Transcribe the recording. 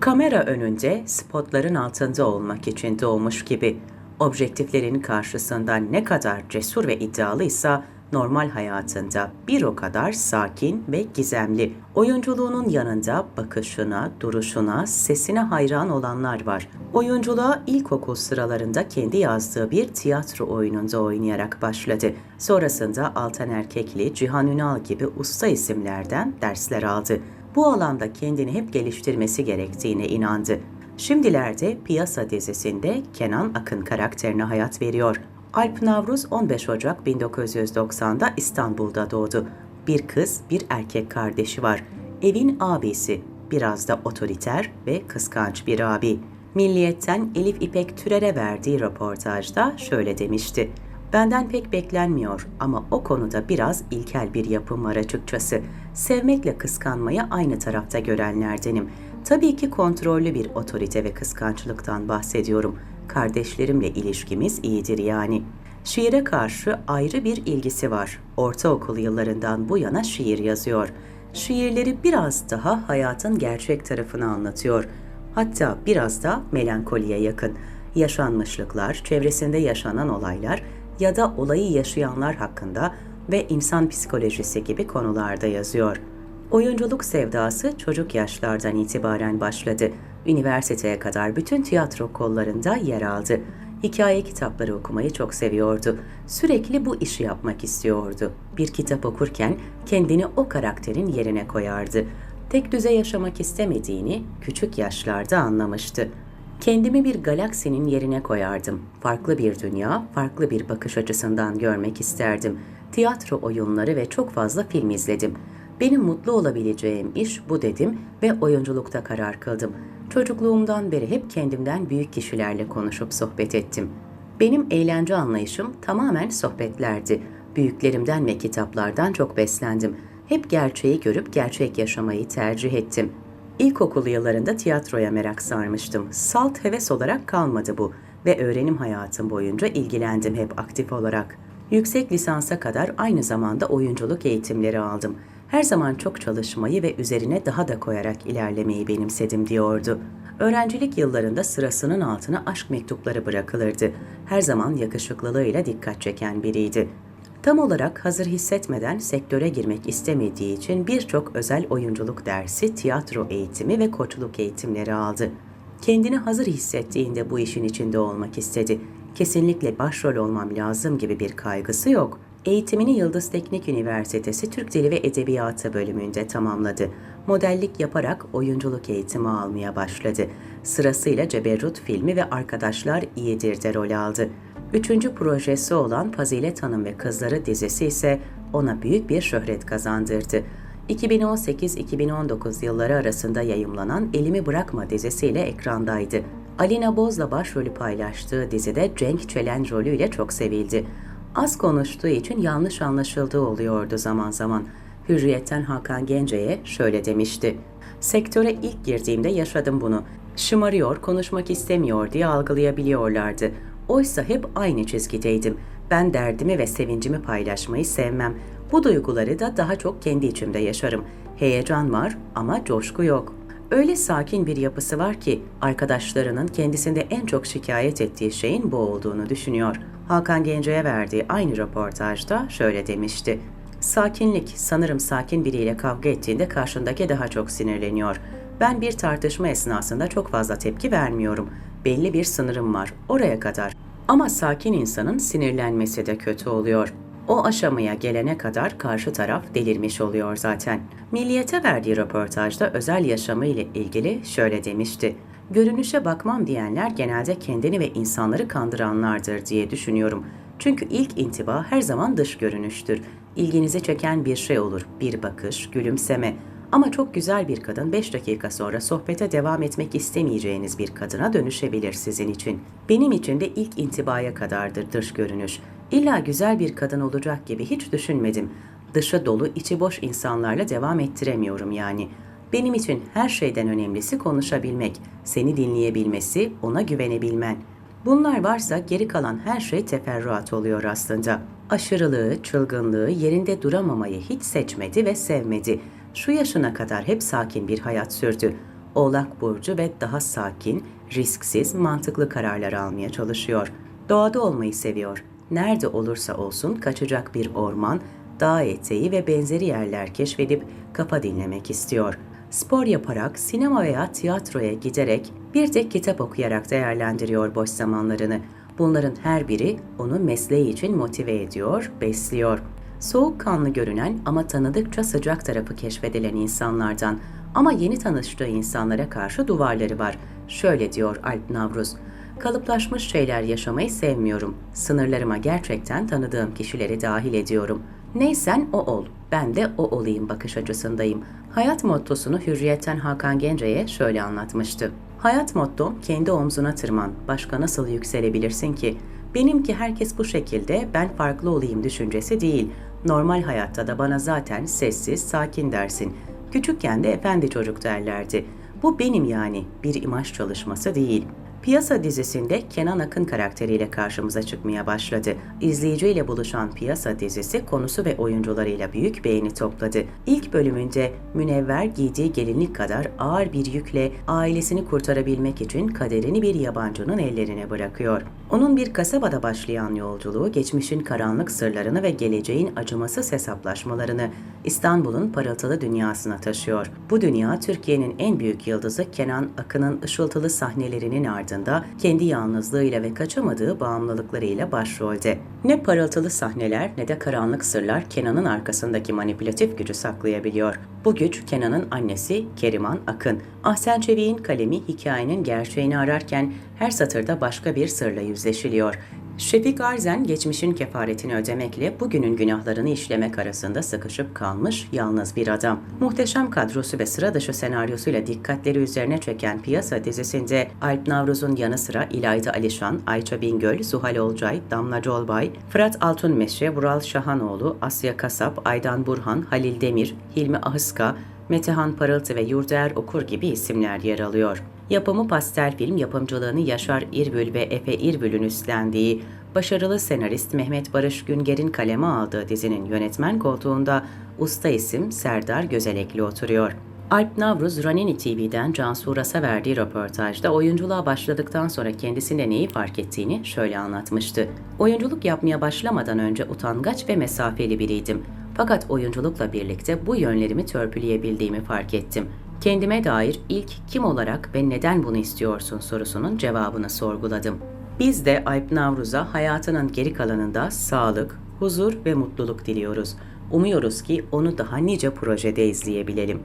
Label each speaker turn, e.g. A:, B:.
A: Kamera önünde spotların altında olmak için doğmuş gibi. Objektiflerin karşısında ne kadar cesur ve iddialıysa normal hayatında bir o kadar sakin ve gizemli. Oyunculuğunun yanında bakışına, duruşuna, sesine hayran olanlar var. Oyunculuğa ilkokul sıralarında kendi yazdığı bir tiyatro oyununda oynayarak başladı. Sonrasında Altan Erkekli, Cihan Ünal gibi usta isimlerden dersler aldı. Bu alanda kendini hep geliştirmesi gerektiğine inandı. Şimdilerde Piyasa dizisinde Kenan Akın karakterine hayat veriyor. Alp Navruz 15 Ocak 1990'da İstanbul'da doğdu. Bir kız, bir erkek kardeşi var. Evin abisi, biraz da otoriter ve kıskanç bir abi. Milliyetten Elif İpek Türer'e verdiği röportajda şöyle demişti. Benden pek beklenmiyor ama o konuda biraz ilkel bir yapım var açıkçası. Sevmekle kıskanmayı aynı tarafta görenlerdenim. Tabii ki kontrollü bir otorite ve kıskançlıktan bahsediyorum. Kardeşlerimle ilişkimiz iyidir yani. Şiire karşı ayrı bir ilgisi var. Ortaokul yıllarından bu yana şiir yazıyor. Şiirleri biraz daha hayatın gerçek tarafını anlatıyor. Hatta biraz da melankoliye yakın. Yaşanmışlıklar, çevresinde yaşanan olaylar ya da olayı yaşayanlar hakkında ve insan psikolojisi gibi konularda yazıyor. Oyunculuk sevdası çocuk yaşlardan itibaren başladı. Üniversiteye kadar bütün tiyatro kollarında yer aldı. Hikaye kitapları okumayı çok seviyordu. Sürekli bu işi yapmak istiyordu. Bir kitap okurken kendini o karakterin yerine koyardı. Tek düze yaşamak istemediğini küçük yaşlarda anlamıştı. Kendimi bir galaksinin yerine koyardım. Farklı bir dünya, farklı bir bakış açısından görmek isterdim. Tiyatro oyunları ve çok fazla film izledim. Benim mutlu olabileceğim iş bu dedim ve oyunculukta karar kıldım. Çocukluğumdan beri hep kendimden büyük kişilerle konuşup sohbet ettim. Benim eğlence anlayışım tamamen sohbetlerdi. Büyüklerimden ve kitaplardan çok beslendim. Hep gerçeği görüp gerçek yaşamayı tercih ettim. İlkokul yıllarında tiyatroya merak sarmıştım. Salt heves olarak kalmadı bu ve öğrenim hayatım boyunca ilgilendim hep aktif olarak. Yüksek lisansa kadar aynı zamanda oyunculuk eğitimleri aldım. Her zaman çok çalışmayı ve üzerine daha da koyarak ilerlemeyi benimsedim diyordu. Öğrencilik yıllarında sırasının altına aşk mektupları bırakılırdı. Her zaman yakışıklılığıyla dikkat çeken biriydi. Tam olarak hazır hissetmeden sektöre girmek istemediği için birçok özel oyunculuk dersi, tiyatro eğitimi ve koçluk eğitimleri aldı. Kendini hazır hissettiğinde bu işin içinde olmak istedi. Kesinlikle başrol olmam lazım gibi bir kaygısı yok. Eğitimini Yıldız Teknik Üniversitesi Türk Dili ve Edebiyatı bölümünde tamamladı. Modellik yaparak oyunculuk eğitimi almaya başladı. Sırasıyla Ceberrut filmi ve Arkadaşlar İyidir'de rol aldı. Üçüncü projesi olan Fazilet Hanım ve Kızları dizisi ise ona büyük bir şöhret kazandırdı. 2018-2019 yılları arasında yayımlanan Elimi Bırakma dizisiyle ekrandaydı. Alina Boz'la başrolü paylaştığı dizide Cenk Çelen rolüyle çok sevildi. Az konuştuğu için yanlış anlaşıldığı oluyordu zaman zaman. Hürriyet'ten Hakan Gence'ye şöyle demişti. Sektöre ilk girdiğimde yaşadım bunu. Şımarıyor, konuşmak istemiyor diye algılayabiliyorlardı. Oysa hep aynı çizgideydim. Ben derdimi ve sevincimi paylaşmayı sevmem. Bu duyguları da daha çok kendi içimde yaşarım. Heyecan var ama coşku yok. Öyle sakin bir yapısı var ki arkadaşlarının kendisinde en çok şikayet ettiği şeyin bu olduğunu düşünüyor. Hakan Gence'ye verdiği aynı röportajda şöyle demişti. Sakinlik, sanırım sakin biriyle kavga ettiğinde karşındaki daha çok sinirleniyor. Ben bir tartışma esnasında çok fazla tepki vermiyorum. Belli bir sınırım var, oraya kadar. Ama sakin insanın sinirlenmesi de kötü oluyor. O aşamaya gelene kadar karşı taraf delirmiş oluyor zaten. Milliyete verdiği röportajda özel yaşamı ile ilgili şöyle demişti. Görünüşe bakmam diyenler genelde kendini ve insanları kandıranlardır diye düşünüyorum. Çünkü ilk intiba her zaman dış görünüştür. İlginizi çeken bir şey olur, bir bakış, gülümseme. Ama çok güzel bir kadın 5 dakika sonra sohbete devam etmek istemeyeceğiniz bir kadına dönüşebilir sizin için. Benim için de ilk intibaya kadardır dış görünüş. İlla güzel bir kadın olacak gibi hiç düşünmedim. Dışı dolu, içi boş insanlarla devam ettiremiyorum yani. Benim için her şeyden önemlisi konuşabilmek, seni dinleyebilmesi, ona güvenebilmen. Bunlar varsa geri kalan her şey teferruat oluyor aslında. Aşırılığı, çılgınlığı, yerinde duramamayı hiç seçmedi ve sevmedi. Şu yaşına kadar hep sakin bir hayat sürdü. Oğlak Burcu ve daha sakin, risksiz, mantıklı kararlar almaya çalışıyor. Doğada olmayı seviyor. Nerede olursa olsun kaçacak bir orman, dağ eteği ve benzeri yerler keşfedip kafa dinlemek istiyor. Spor yaparak, sinema veya tiyatroya giderek, bir de kitap okuyarak değerlendiriyor boş zamanlarını. Bunların her biri onu mesleği için motive ediyor, besliyor. Soğukkanlı görünen ama tanıdıkça sıcak tarafı keşfedilen insanlardan ama yeni tanıştığı insanlara karşı duvarları var. Şöyle diyor Alp Navruz. Kalıplaşmış şeyler yaşamayı sevmiyorum. Sınırlarıma gerçekten tanıdığım kişileri dahil ediyorum. Neysen o ol, ben de o olayım bakış açısındayım. Hayat mottosunu Hürriyet'ten Hakan Gence'ye şöyle anlatmıştı. Hayat mottom kendi omzuna tırman, başka nasıl yükselebilirsin ki? Benimki herkes bu şekilde, ben farklı olayım düşüncesi değil. Normal hayatta da bana zaten sessiz, sakin dersin. Küçükken de efendi çocuk derlerdi. Bu benim yani, bir imaj çalışması değil. Piyasa dizisinde Kenan Akın karakteriyle karşımıza çıkmaya başladı. İzleyiciyle buluşan Piyasa dizisi konusu ve oyuncularıyla büyük beğeni topladı. İlk bölümünde Münevver giydiği gelinlik kadar ağır bir yükle ailesini kurtarabilmek için kaderini bir yabancının ellerine bırakıyor. Onun bir kasabada başlayan yolculuğu geçmişin karanlık sırlarını ve geleceğin acımasız hesaplaşmalarını İstanbul'un parıltılı dünyasına taşıyor. Bu dünya Türkiye'nin en büyük yıldızı Kenan Akın'ın ışıltılı sahnelerinin ardında kendi yalnızlığıyla ve kaçamadığı bağımlılıklarıyla başrolde. Ne parıltılı sahneler ne de karanlık sırlar Kenan'ın arkasındaki manipülatif gücü saklayabiliyor. Bu güç Kenan'ın annesi Keriman Akın. Ahsen Çevik'in kalemi hikayenin gerçeğini ararken her satırda başka bir sırla yüzleşiliyor. Şefik Arzen geçmişin kefaretini ödemekle bugünün günahlarını işlemek arasında sıkışıp kalmış yalnız bir adam. Muhteşem kadrosu ve sıra dışı senaryosuyla dikkatleri üzerine çeken piyasa dizisinde Alp Navruz'un yanı sıra İlayda Alişan, Ayça Bingöl, Zuhal Olcay, Damla Colbay, Fırat Altunmeşe, Vural Şahanoğlu, Asya Kasap, Aydan Burhan, Halil Demir, Hilmi Ahıska, Metehan Parıltı ve Yurdaer Okur gibi isimler yer alıyor. Yapımı pastel film, yapımcılığını Yaşar İrbül ve Efe İrbül'ün üstlendiği, başarılı senarist Mehmet Barış Günger'in kaleme aldığı dizinin yönetmen koltuğunda usta isim Serdar Gözelekli oturuyor. Alp Navruz, Ranini TV'den Cansu Uras'a verdiği röportajda oyunculuğa başladıktan sonra kendisinde neyi fark ettiğini şöyle anlatmıştı. Oyunculuk yapmaya başlamadan önce utangaç ve mesafeli biriydim. Fakat oyunculukla birlikte bu yönlerimi törpüleyebildiğimi fark ettim. Kendime dair ilk kim olarak ve neden bunu istiyorsun sorusunun cevabını sorguladım. Biz de Alp Navruz'a hayatının geri kalanında sağlık, huzur ve mutluluk diliyoruz. Umuyoruz ki onu daha nice projede izleyebilelim.